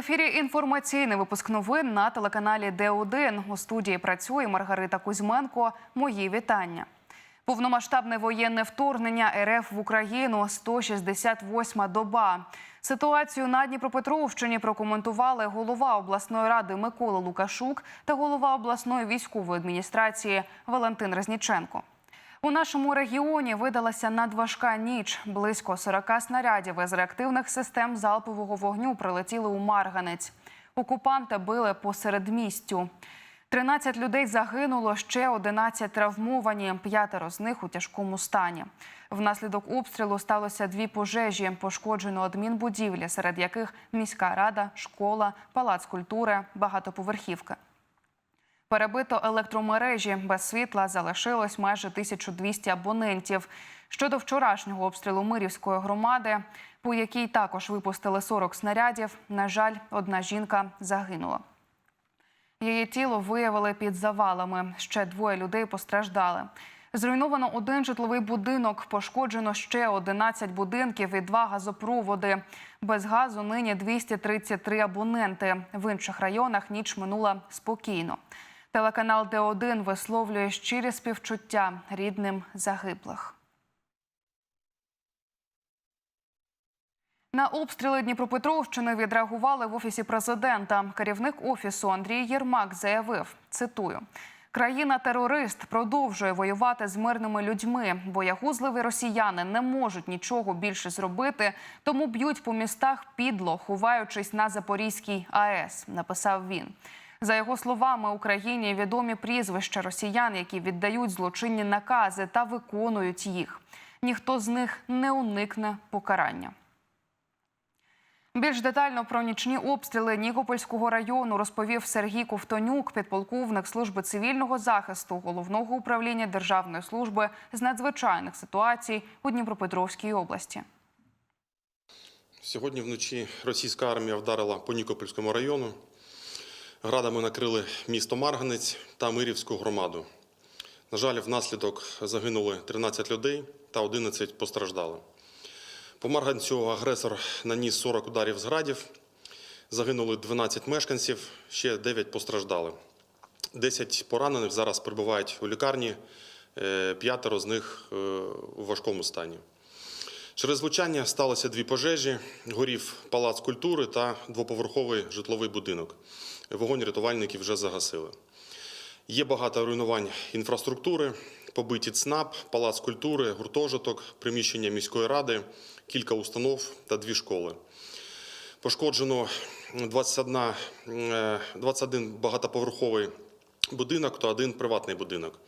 ефірі інформаційний випуск новин на телеканалі Д1. У студії працює Маргарита Кузьменко. Мої вітання. Повномасштабне воєнне вторгнення РФ в Україну 168-ма доба. Ситуацію на Дніпропетровщині прокоментували голова обласної ради Микола Лукашук та голова обласної військової адміністрації Валентин Резніченко. У нашому регіоні видалася надважка ніч. Близько 40 снарядів із реактивних систем залпового вогню прилетіли у Марганець. Окупанти били по середмістю. 13 людей загинуло, ще 11 травмовані, п'ятеро з них у тяжкому стані. Внаслідок обстрілу сталося дві пожежі. Пошкоджено адмінбудівлі, серед яких міська рада, школа, палац культури, багатоповерхівки. Перебито електромережі без світла залишилось майже 1200 абонентів. Щодо вчорашнього обстрілу Мирівської громади, по якій також випустили 40 снарядів. На жаль, одна жінка загинула. Її тіло виявили під завалами. Ще двоє людей постраждали. Зруйновано один житловий будинок, пошкоджено ще 11 будинків і два газопроводи. Без газу нині 233 абоненти. В інших районах ніч минула спокійно. Телеканал Д1 висловлює щирі співчуття рідним загиблих. На обстріли Дніпропетровщини відреагували в офісі президента. Керівник офісу Андрій Єрмак заявив: цитую. Країна-терорист продовжує воювати з мирними людьми. Боягузливі росіяни не можуть нічого більше зробити, тому б'ють по містах підло, ховаючись на Запорізькій АЕС. Написав він. За його словами, Україні відомі прізвища росіян, які віддають злочинні накази та виконують їх. Ніхто з них не уникне покарання. Більш детально про нічні обстріли Нікопольського району розповів Сергій Ковтонюк, підполковник служби цивільного захисту головного управління Державної служби з надзвичайних ситуацій у Дніпропетровській області. Сьогодні вночі російська армія вдарила по Нікопольському району. Градами накрили місто Марганець та Мирівську громаду. На жаль, внаслідок загинули 13 людей та 11 постраждали. По Марганцю агресор наніс 40 ударів з градів. Загинули 12 мешканців, ще 9 постраждали. 10 поранених зараз перебувають у лікарні, е, п'ятеро з них е, у важкому стані. Через влучання сталося дві пожежі: горів палац культури та двоповерховий житловий будинок. Вогонь рятувальники вже загасили. Є багато руйнувань інфраструктури, побиті ЦНАП, палац культури, гуртожиток, приміщення міської ради, кілька установ та дві школи. Пошкоджено 21, е, 21 багатоповерховий будинок та один приватний будинок.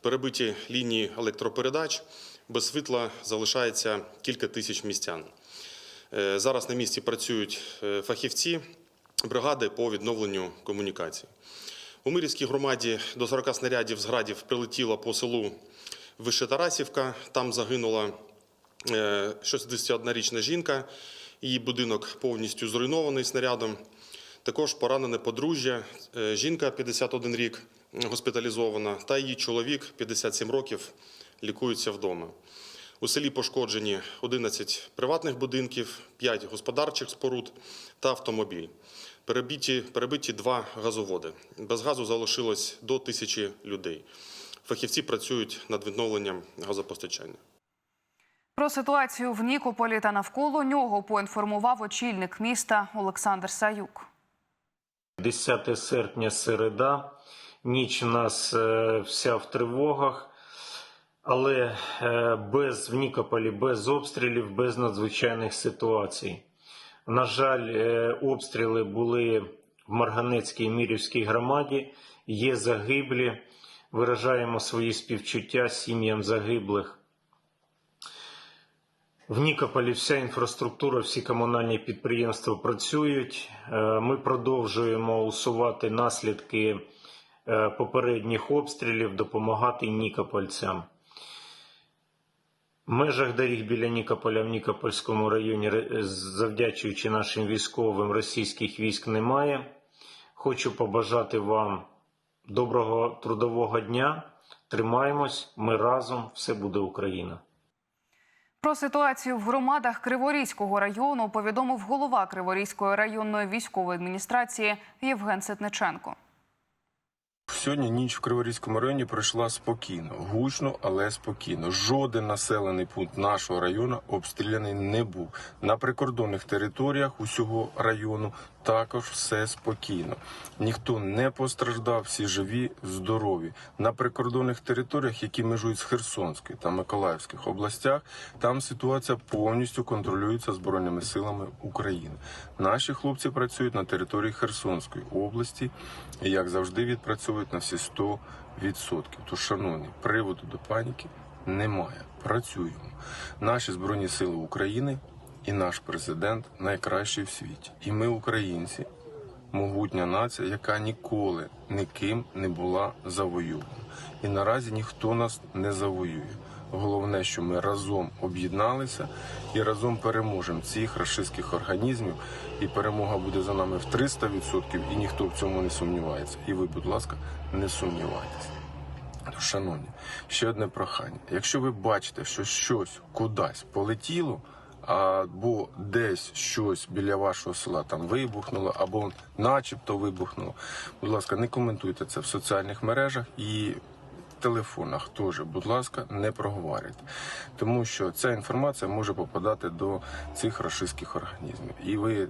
Перебиті лінії електропередач, без світла залишається кілька тисяч містян. Е, Зараз на місці працюють е, фахівці бригади по відновленню комунікацій. У Мирівській громаді до 40 снарядів з градів прилетіло по селу Вишетарасівка. Там загинула е, 61-річна жінка. Її будинок повністю зруйнований снарядом. Також поранене подружжя, е, жінка 51 рік госпіталізована, та її чоловік 57 років лікуються вдома. У селі пошкоджені 11 приватних будинків, 5 господарчих споруд та автомобіль. Перебиті, перебиті два газоводи. Без газу залишилось до тисячі людей. Фахівці працюють над відновленням газопостачання. Про ситуацію в Нікополі та навколо нього поінформував очільник міста Олександр Саюк. 10 серпня середа. Ніч у нас е, вся в тривогах, але е, без в Нікополі, без обстрілів, без надзвичайних ситуацій. На жаль, е, обстріли були в Марганецькій Мірівській громаді. Є загиблі. Виражаємо свої співчуття сім'ям загиблих. В Нікополі вся інфраструктура, всі комунальні підприємства працюють. Е, Ми продовжуємо усувати наслідки е, попередніх обстрілів, допомагати нікопольцям. Межах доріг біля Нікополя в Нікопольському районі, завдячуючи нашим військовим, російських військ немає. Хочу побажати вам доброго трудового дня. Тримаємось, ми разом, все буде Україна. Про ситуацію в громадах Криворізького району повідомив голова Криворізької районної військової адміністрації Євген Ситниченко. Сьогодні ніч в Криворізькому районі пройшла спокійно, гучно, але спокійно. Жоден населений пункт нашого району обстріляний не був. На прикордонних територіях усього району також все спокійно. Ніхто не постраждав, всі живі, здорові. На прикордонних територіях, які межують з Херсонською та Миколаївських областях, там ситуація повністю контролюється збройними силами України. Наші хлопці працюють на території Херсонської області і, як завжди, відпрацьовують на всі 100%. Тож, шановні, приводу до паніки немає. Працюємо. Наші збройні сили України і наш президент найкращий в світі. І ми, українці, могутня нація, яка ніколи ніким не була завоювана. І наразі ніхто нас не завоює. Головне, що ми разом об'єдналися і разом переможемо цих рашистських організмів. І перемога буде за нами в 300%, і ніхто в цьому не сумнівається. І ви, будь ласка, не сумнівайтеся. Шановні, ще одне прохання. Якщо ви бачите, що щось кудись полетіло, або десь щось біля вашого села там вибухнуло, або начебто вибухнуло, будь ласка, не коментуйте це в соціальних мережах і телефонах теж, будь ласка, не проговорюйте. Тому що ця інформація може попадати до цих рашистських організмів. І ви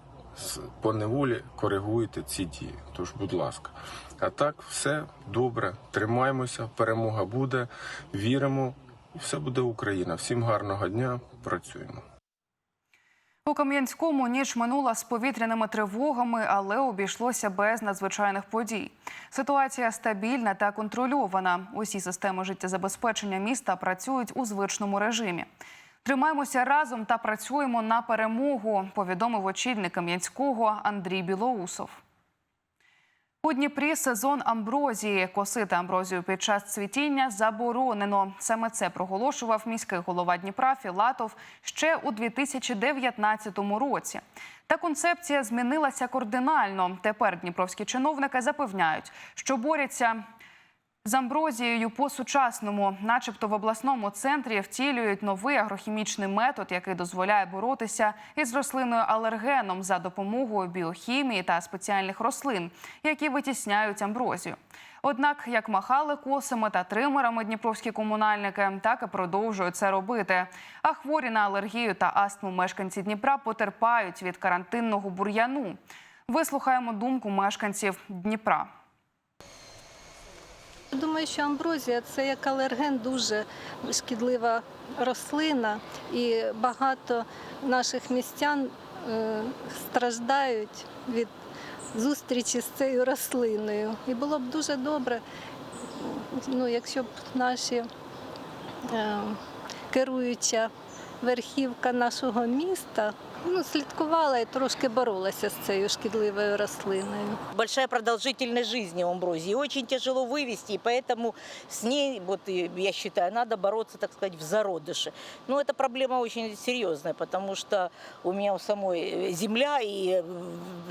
по неволі коригуєте ці дії. Тож, будь ласка. А так, все добре, тримаємося, перемога буде, віримо, все буде Україна. Всім гарного дня, працюємо. У Кам'янському ніч минула з повітряними тривогами, але обійшлося без надзвичайних подій. Ситуація стабільна та контрольована. Усі системи життєзабезпечення міста працюють у звичному режимі. Тримаємося разом та працюємо на перемогу. Повідомив очільник Кам'янського Андрій Білоусов. У Дніпрі сезон амброзії. Косити амброзію під час цвітіння заборонено. Саме це проголошував міський голова Дніпра Філатов ще у 2019 році. Та концепція змінилася кардинально. Тепер дніпровські чиновники запевняють, що борються з амброзією по-сучасному, начебто в обласному центрі втілюють новий агрохімічний метод, який дозволяє боротися із рослинною алергеном за допомогою біохімії та спеціальних рослин, які витісняють амброзію. Однак, як махали косами та тримерами дніпровські комунальники, так і продовжують це робити. А хворі на алергію та астму мешканці Дніпра потерпають від карантинного бур'яну. Вислухаємо думку мешканців Дніпра. Думаю, що амброзія це як алерген дуже шкідлива рослина, і багато наших містян е, страждають від зустрічі з цією рослиною. І було б дуже добре, ну, якщо б наші е, керуюча верхівка нашого міста ну, слідкувала і трошки боролася з цією шкідливою рослиною. большая продолжительность жизни у амброзии. Очень тяжело вывести, и поэтому с ней, вот и я считаю, надо бороться, так сказать, в зародыше. Но эта проблема очень серьезная, потому что у меня у самой земля и э,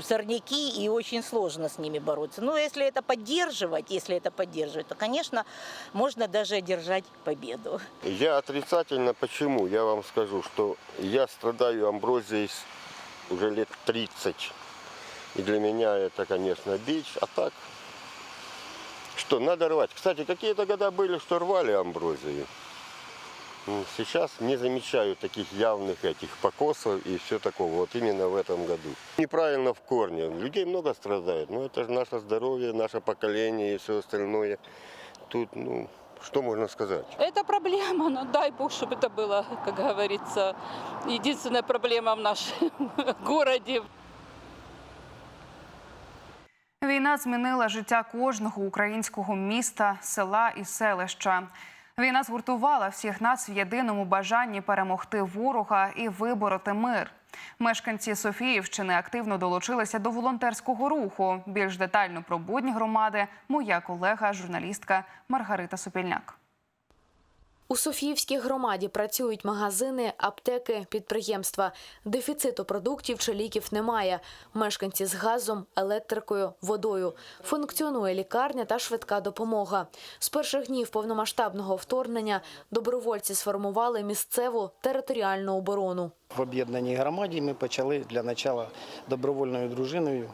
сорняки, и очень сложно с ними бороться. Но если это поддерживать, если это поддерживать, то, конечно, можно даже одержать победу. Я отрицательно. Почему? Я вам скажу, что я страдаю амброзией уже лет 30. И для меня это, конечно, бич. А так, что, надо рвать. Кстати, какие-то года были, что рвали амброзию. Сейчас не замечаю таких явных этих покосов и все такого. Вот именно в этом году. Неправильно в корне. Людей много страдает. Но это же наше здоровье, наше поколение и все остальное. Тут, ну, что можно сказать? Это проблема, но дай бог, чтобы это было, как говорится, единственная проблема в нашем городе. Війна змінила життя кожного українського міста, села і селища. Війна згуртувала всіх нас в єдиному бажанні перемогти ворога і вибороти мир. Мешканці Софіївщини активно долучилися до волонтерського руху. Більш детально про будні громади моя колега, журналістка Маргарита Сопільняк. У Софіївській громаді працюють магазини, аптеки, підприємства. Дефіциту продуктів чи ліків немає. Мешканці з газом, електрикою, водою. Функціонує лікарня та швидка допомога. З перших днів повномасштабного вторгнення добровольці сформували місцеву територіальну оборону. В об'єднаній громаді ми почали для начала добровольною дружиною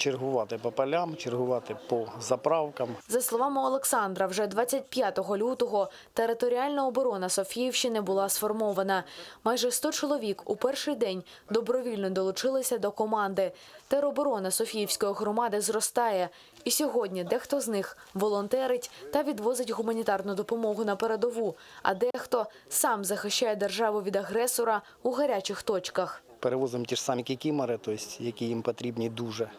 чергувати по полям, чергувати по заправкам. За словами Олександра, вже 25 лютого територіальна оборона Софіївщини була сформована. Майже 100 чоловік у перший день добровільно долучилися до команди. Тероборона Софіївської громади зростає. І сьогодні дехто з них волонтерить та відвозить гуманітарну допомогу на передову, а дехто сам захищає державу від агресора у гарячих точках. Перевозимо ті ж самі кікімори, тобто, які їм потрібні дуже.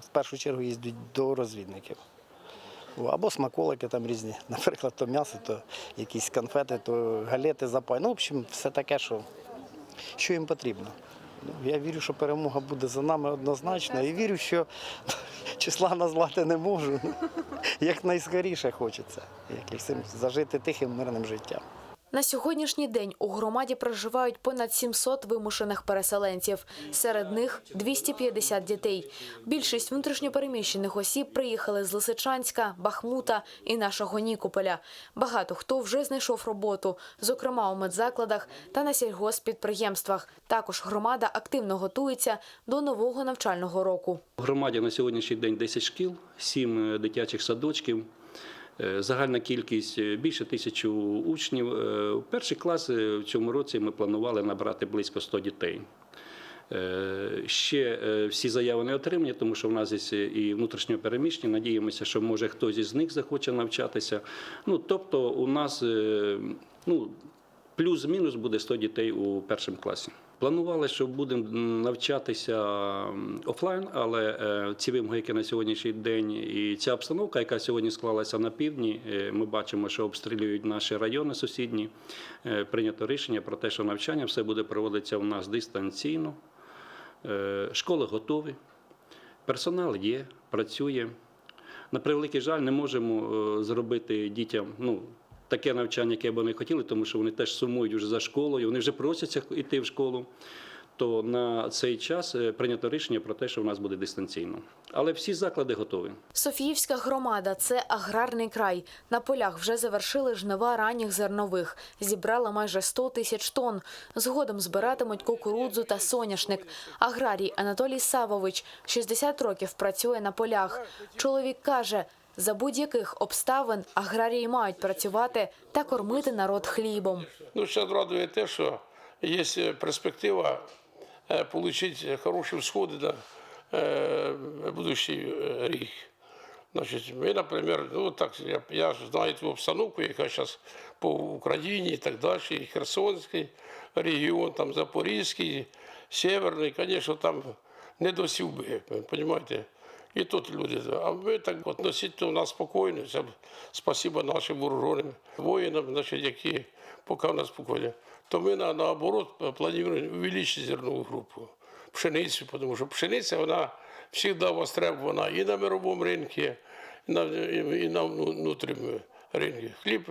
В першу чергу їздять до розвідників. Або смаколики там різні. Наприклад, то м'ясо, то якісь конфети, то галети, запай. Ну, в общем, все таке, що, що їм потрібно. Ну, Я вірю, що перемога буде за нами однозначно. І вірю, що числа назвати не можу. Як найскоріше хочеться, як всім зажити тихим мирним життям. На сьогоднішній день у громаді проживають понад 700 вимушених переселенців. Серед них 250 дітей. Більшість внутрішньопереміщених осіб приїхали з Лисичанська, Бахмута і нашого Нікополя. Багато хто вже знайшов роботу, зокрема у медзакладах та на сільгоспідприємствах. Також громада активно готується до нового навчального року. У громаді на сьогоднішній день 10 шкіл, 7 дитячих садочків. Е, Загальна кількість е, більше тисячі учнів. Е, У перший клас е, в цьому році ми планували набрати близько 100 дітей. Е, Ще е, всі заяви не отримані, тому що в нас є і внутрішньо переміщені. Надіємося, що може хтось із них захоче навчатися. Ну тобто, у нас е, ну, плюс-мінус буде 100 дітей у першому класі. Планували, що будемо навчатися офлайн, але е, ці вимоги, на сьогоднішній день, і ця обстановка, яка сьогодні склалася на півдні, е, ми бачимо, що обстрілюють наші райони сусідні. Е, Прийнято рішення про те, що навчання все буде проводитися у нас дистанційно. Школи готові, персонал є, працює. На превеликий жаль, не можемо зробити дітям ну, таке навчання, яке б вони хотіли, тому що вони теж сумують вже за школою, вони вже просяться йти в школу. То на цей час е, прийнято рішення про те, що в нас буде дистанційно. Але всі заклади готові. Софіївська громада це аграрний край. На полях вже завершили жнива ранніх зернових. Зібрала майже 100 тисяч тонн. Згодом збиратимуть кукурудзу та соняшник. Аграрій Анатолій Савович 60 років працює на полях. Чоловік каже, за будь-яких обставин аграрії мають працювати та кормити народ хлібом. Ну, зараз радує те, що є перспектива отримати хороші всходи на е, будущий е, рік. Значить, ми, наприклад, ну так, я, я знаю ту обстановку, яка зараз по Україні і так далі, і Херсонський регіон, там Запорізький, Северний, звісно, там не досів би, розумієте? І тут люди. А ми так относительно у нас спокійно. Спасибо нашим вооруженим воїнам, значить, які поки в нас спокійно. То ми на, наоборот плануємо увеличити зернову групу, пшеницю, тому що пшениця вона завжди востребована і на мировому ринку, і на, і на внутрішньому ринку. Хліб,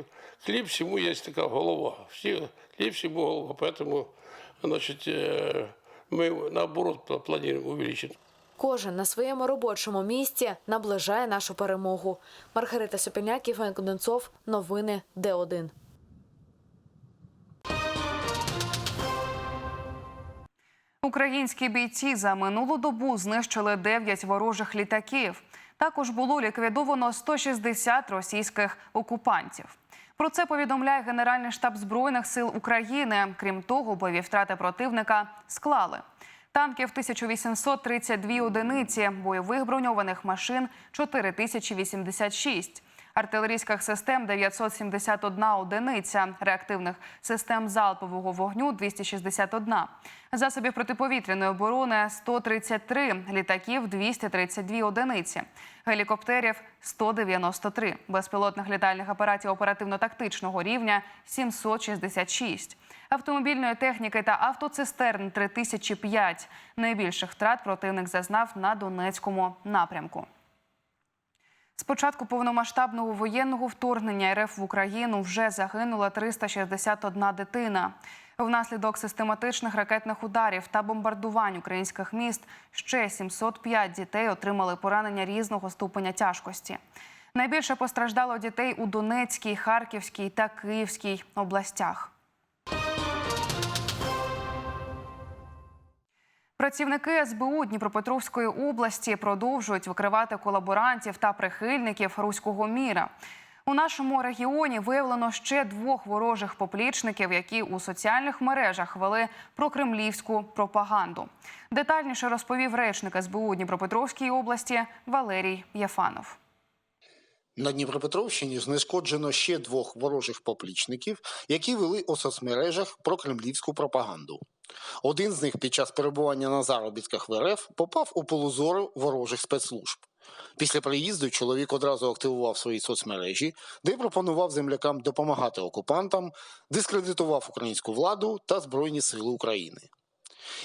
хліб всьому є така голова. Всі, хліб всьому голова. Тому е, ми наоборот плануємо увеличити. Кожен на своєму робочому місці наближає нашу перемогу. Маргарита Сопільняк, Євген Конденцов. Новини Д1. Українські бійці за минулу добу знищили 9 ворожих літаків. Також було ліквідовано 160 російських окупантів. Про це повідомляє Генеральний штаб Збройних сил України. Крім того, бойові втрати противника склали. Танків 1832 одиниці, бойових броньованих машин 4086, артилерійських систем 971 одиниця, реактивних систем залпового вогню 261, засобів протиповітряної оборони 133, літаків 232 одиниці, гелікоптерів 193, безпілотних літальних апаратів оперативно-тактичного рівня 766, автомобільної техніки та автоцистерн 3005. Найбільших втрат противник зазнав на Донецькому напрямку. З початку повномасштабного воєнного вторгнення РФ в Україну вже загинула 361 дитина. Внаслідок систематичних ракетних ударів та бомбардувань українських міст ще 705 дітей отримали поранення різного ступеня тяжкості. Найбільше постраждало дітей у Донецькій, Харківській та Київській областях. Працівники СБУ Дніпропетровської області продовжують викривати колаборантів та прихильників руського міра. У нашому регіоні виявлено ще двох ворожих поплічників, які у соціальних мережах вели прокремлівську пропаганду. Детальніше розповів речник СБУ Дніпропетровської області Валерій Яфанов. На Дніпропетровщині знешкоджено ще двох ворожих поплічників, які вели у соцмережах про кремлівську пропаганду. Один з них під час перебування на заробітках в РФ попав у полузору ворожих спецслужб. Після приїзду чоловік одразу активував свої соцмережі, де пропонував землякам допомагати окупантам, дискредитував українську владу та Збройні Сили України.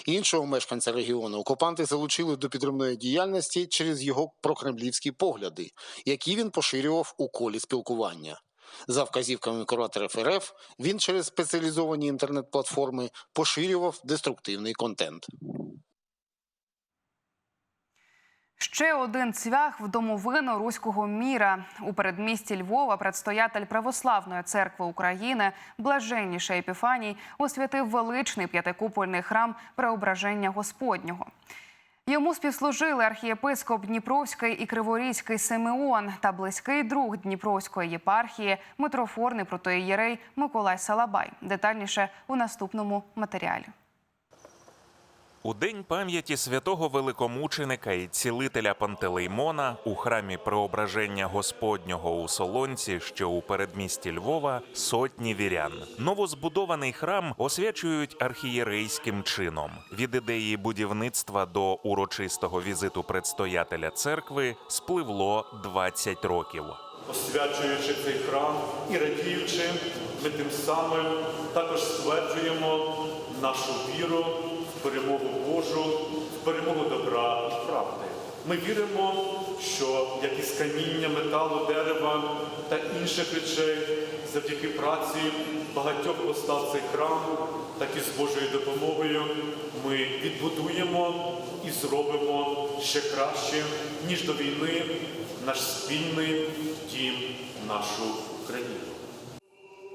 Іншого мешканця регіону окупанти залучили до підривної діяльності через його прокремлівські погляди, які він поширював у колі спілкування. За вказівками кураторів РФ, він через спеціалізовані інтернет-платформи поширював деструктивний контент. Ще один цвях в домовину руського міра у передмісті Львова. Предстоятель православної церкви України, блаженніший Епіфаній, освятив величний п'ятикупольний храм Преображення Господнього. Йому співслужили архієпископ Дніпровський і Криворізький Симеон та близький друг Дніпровської єпархії, митрофорний протоієрей Миколай Салабай. Детальніше у наступному матеріалі. У день пам'яті святого великомученика і цілителя Пантелеймона у храмі Преображення Господнього у Солонці, що у передмісті Львова, сотні вірян. Новозбудований храм освячують архієрейським чином. Від ідеї будівництва до урочистого візиту предстоятеля церкви спливло 20 років. Освячуючи цей храм і радіючи, ми тим самим також стверджуємо нашу віру перемогу Божу, в перемогу добра і правди. Ми віримо, що як із каміння, металу, дерева та інших речей, завдяки праці багатьох постав цей храм, так і з Божою допомогою ми відбудуємо і зробимо ще краще, ніж до війни, наш спільний дім, нашу країну.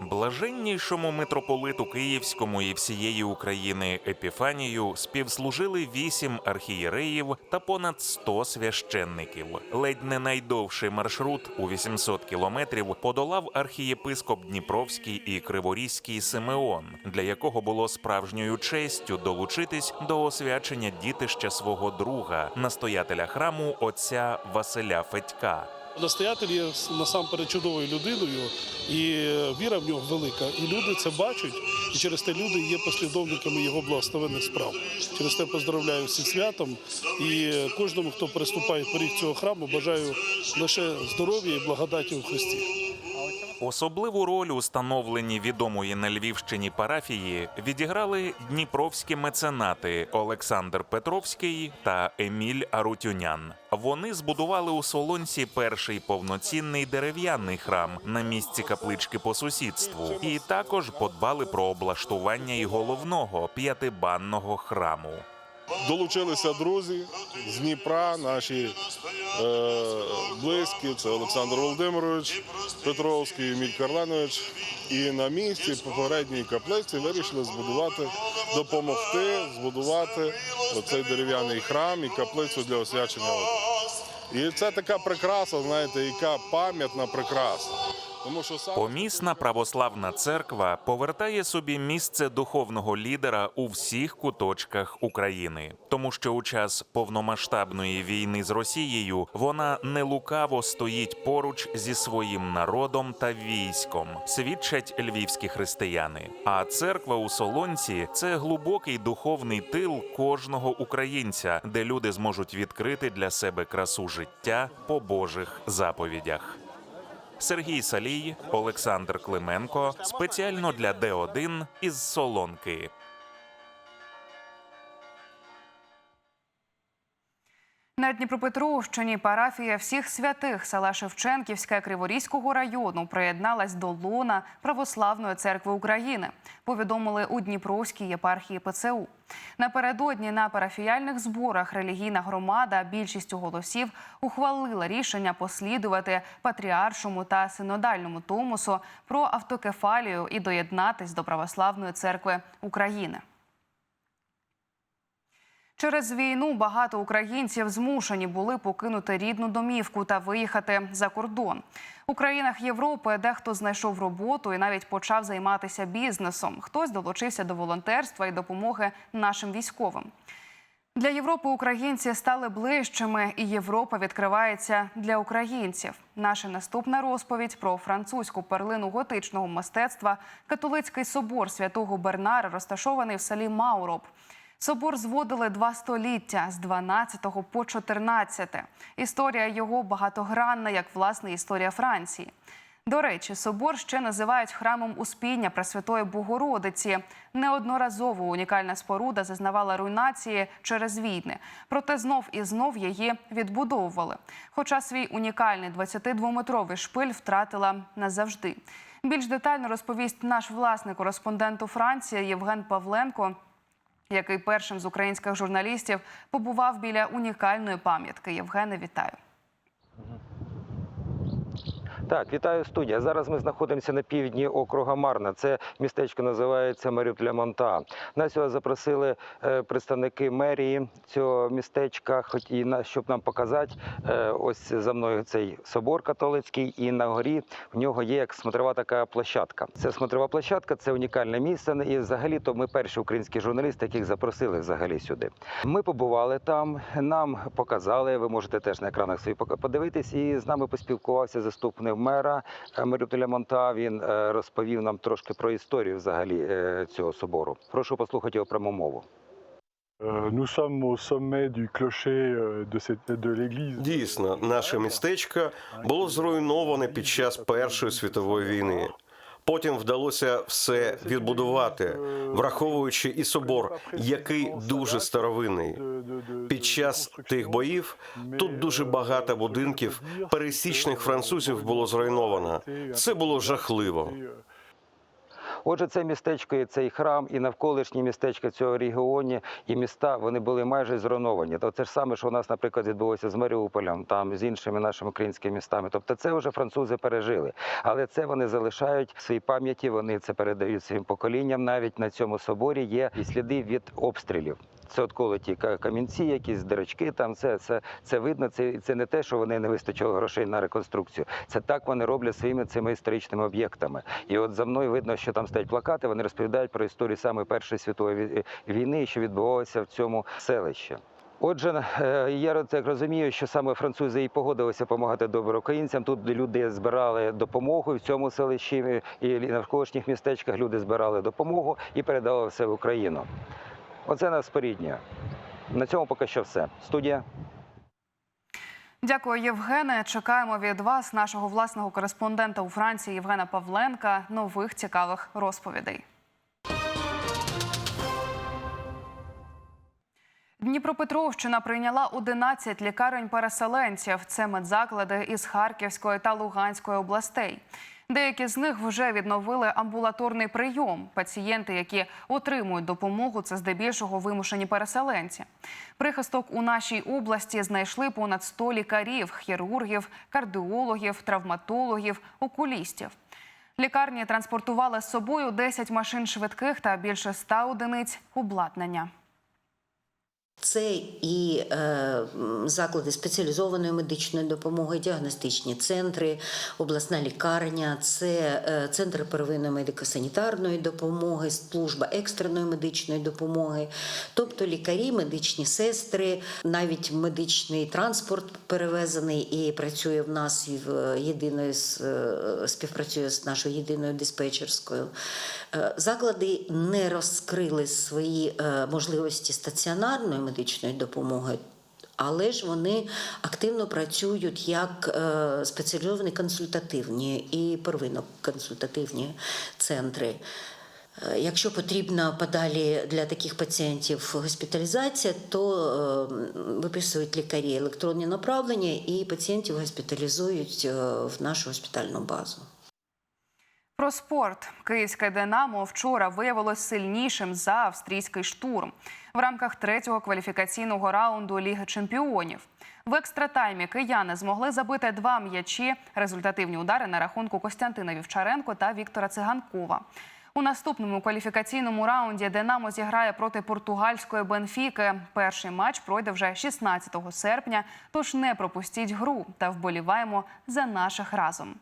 Блаженнішому митрополиту Київському і всієї України Епіфанію співслужили вісім архієреїв та понад 100 священників. Ледь не найдовший маршрут у 800 кілометрів подолав архієпископ Дніпровський і Криворізький Симеон, для якого було справжньою честю долучитись до освячення дітища свого друга, настоятеля храму отця Василя Федька. Настоятель є насамперед чудовою людиною, і віра в нього велика. І люди це бачать, і через те люди є послідовниками його благословенних справ. Через те поздравляю всіх святом і кожному, хто переступає поріг цього храму, бажаю лише здоров'я і благодаті у Христі. Особливу роль у становленні відомої на Львівщині парафії відіграли дніпровські меценати Олександр Петровський та Еміль Арутюнян. Вони збудували у Солонці перший повноцінний дерев'яний храм на місці каплички по сусідству, і також подбали про облаштування і головного п'ятибанного храму. Долучилися друзі з Дніпра, наші е, близькі. Це Олександр Володимирович Петровський, Еміль Карленович. І на місці попередньої каплиці вирішили збудувати, допомогти збудувати оцей дерев'яний храм і каплицю для освячення. І це така прикраса, знаєте, яка пам'ятна прикраса. Помісна православна церква повертає собі місце духовного лідера у всіх куточках України, тому що у час повномасштабної війни з Росією вона нелукаво стоїть поруч зі своїм народом та військом, свідчать львівські християни. А церква у Солонці це глибокий духовний тил кожного українця, де люди зможуть відкрити для себе красу життя по Божих заповідях. Сергій Салій, Олександр Клименко спеціально для Д1 із Солонки. На Дніпропетровщині парафія всіх святих села Шевченківське Криворізького району приєдналась до лона Православної церкви України. Повідомили у Дніпровській єпархії ПЦУ. Напередодні на парафіяльних зборах релігійна громада більшістю голосів ухвалила рішення послідувати патріаршому та синодальному томусу про автокефалію і доєднатись до Православної церкви України. Через війну багато українців змушені були покинути рідну домівку та виїхати за кордон. У країнах Європи дехто знайшов роботу і навіть почав займатися бізнесом. Хтось долучився до волонтерства і допомоги нашим військовим. Для Європи українці стали ближчими, і Європа відкривається для українців. Наша наступна розповідь про французьку перлину готичного мистецтва католицький собор святого Бернара, розташований в селі Мауроп. Собор зводили два століття з 12 по 14. Історія його багатогранна, як власне історія Франції. До речі, собор ще називають храмом Успіння Пресвятої Богородиці. Неодноразово унікальна споруда зазнавала руйнації через війни, проте знов і знов її відбудовували. Хоча свій унікальний 22-метровий шпиль втратила назавжди. Більш детально розповість наш власний кореспондент у Франції Євген Павленко який першим з українських журналістів побував біля унікальної пам'ятки. Євгене, вітаю. Так, вітаю студія. Зараз ми знаходимося на півдні округа Марна. Це містечко називається Марюпля-Монта. Нас сюди запросили е, представники мерії цього містечка, хоч і на щоб нам показати. е, Ось за мною цей собор католицький, і на горі в нього є як смотрова така площадка. Це смотрова площадка, це унікальне місце. І взагалі то ми перші українські журналісти, яких запросили взагалі сюди. Ми побували там, нам показали. Ви можете теж на екранах пока- подивитись. І з нами поспілкувався заступник мера е, Маріуполя Монта. Він е, розповів нам трошки про історію взагалі е, цього собору. Прошу послухати його пряму мову. Nous sommes au sommet du clocher de, cette- de l'église. Дійсно, наше містечко було зруйноване під час Першої світової війни. Потім вдалося все відбудувати, враховуючи і собор, який дуже старовинний. Під час тих боїв тут дуже багато будинків пересічних французів було зруйновано. Це було жахливо. Отже, це містечко, і цей храм, і навколишні містечка цього регіоні, і міста вони були майже зруйновані. То це ж саме, що у нас, наприклад, відбулося з Маріуполем, там з іншими нашими українськими містами. Тобто, це вже французи пережили. Але це вони залишають в своїй пам'яті. Вони це передають своїм поколінням. Навіть на цьому соборі є і сліди від обстрілів. Це от колоті камінці, якісь дирочки. Там це, це, це видно. Це, це не те, що вони не вистачило грошей на реконструкцію. Це так вони роблять своїми цими історичними об'єктами. І от за мною видно, що там стоять плакати. Вони розповідають про історію саме Першої світової війни, що відбувалося в цьому селищі. Отже, е, я так розумію, що саме французи і погодилися допомагати добре українцям. Тут люди збирали допомогу і в цьому селищі і навколишніх містечках. Люди збирали допомогу і передали все в Україну. Оце нас споріднює. На цьому поки що все. Студія. Дякую, Євгене. Чекаємо від вас, нашого власного кореспондента у Франції Євгена Павленка, нових цікавих розповідей. Дніпропетровщина прийняла 11 лікарень переселенців. Це медзаклади із Харківської та Луганської областей. Деякі з них вже відновили амбулаторний прийом. Пацієнти, які отримують допомогу, це здебільшого вимушені переселенці. Прихисток у нашій області знайшли понад 100 лікарів, хірургів, кардіологів, травматологів, окулістів. Лікарні транспортували з собою 10 машин швидких та більше 100 одиниць обладнання. Це і е, заклади спеціалізованої медичної допомоги, діагностичні центри, обласна лікарня, це е, центр первинної медико-санітарної допомоги, служба екстреної медичної допомоги, тобто лікарі, медичні сестри, навіть медичний транспорт перевезений і працює в нас і в єдиною з е, співпрацює з нашою єдиною диспетчерською. Е, Заклади не розкрили свої е, можливості стаціонарної медичної допомоги. Але ж вони активно працюють як е, спеціалізовані консультативні і первинно консультативні центри. Е, Якщо потрібна подалі для таких пацієнтів госпіталізація, то е, виписують лікарі електронні направлення і пацієнтів госпіталізують в нашу госпітальну базу. Спорт київське Динамо вчора виявилось сильнішим за австрійський штурм в рамках третього кваліфікаційного раунду Ліги Чемпіонів. В екстратаймі кияни змогли забити два м'ячі, результативні удари на рахунку Костянтина Вівчаренко та Віктора Циганкова. У наступному кваліфікаційному раунді Динамо зіграє проти португальської Бенфіки. Перший матч пройде вже 16 серпня. Тож не пропустіть гру та вболіваємо за наших разом.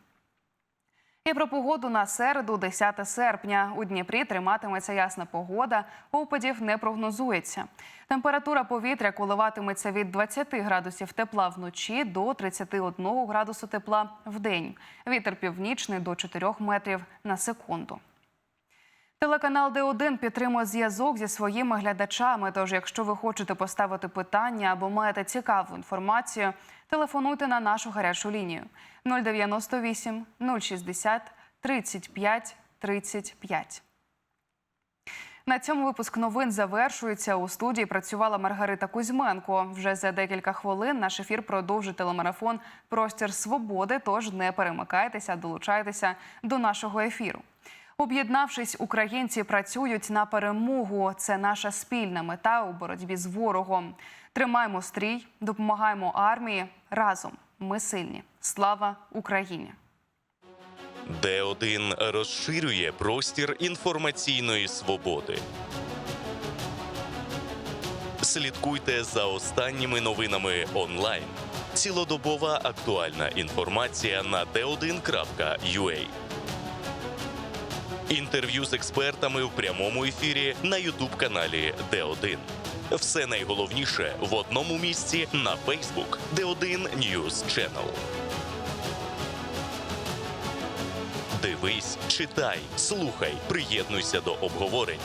І про погоду на середу, 10 серпня. У Дніпрі триматиметься ясна погода, опадів не прогнозується. Температура повітря коливатиметься від 20 градусів тепла вночі до 31 градусу тепла в день. Вітер північний до 4 метрів на секунду. Телеканал Д1 підтримує зв'язок зі своїми глядачами. Тож, якщо ви хочете поставити питання або маєте цікаву інформацію, телефонуйте на нашу гарячу лінію 098 060 35 35. На цьому випуск новин завершується. У студії працювала Маргарита Кузьменко. Вже за декілька хвилин наш ефір продовжить телемарафон Простір свободи. Тож не перемикайтеся, долучайтеся до нашого ефіру. Об'єднавшись, українці працюють на перемогу. Це наша спільна мета у боротьбі з ворогом. Тримаємо стрій, допомагаємо армії разом. Ми сильні. Слава Україні! Д1 розширює простір інформаційної свободи. Слідкуйте за останніми новинами онлайн. Цілодобова актуальна інформація на d1.ua. Інтерв'ю з експертами в прямому ефірі на Ютуб-каналі Д1. Все найголовніше в одному місці на Facebook Д1 News Channel. Дивись, читай, слухай, приєднуйся до обговорень.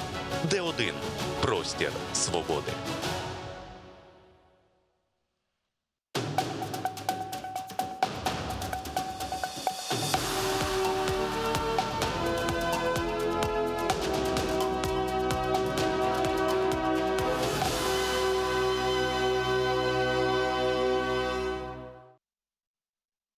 Д1 простір свободи.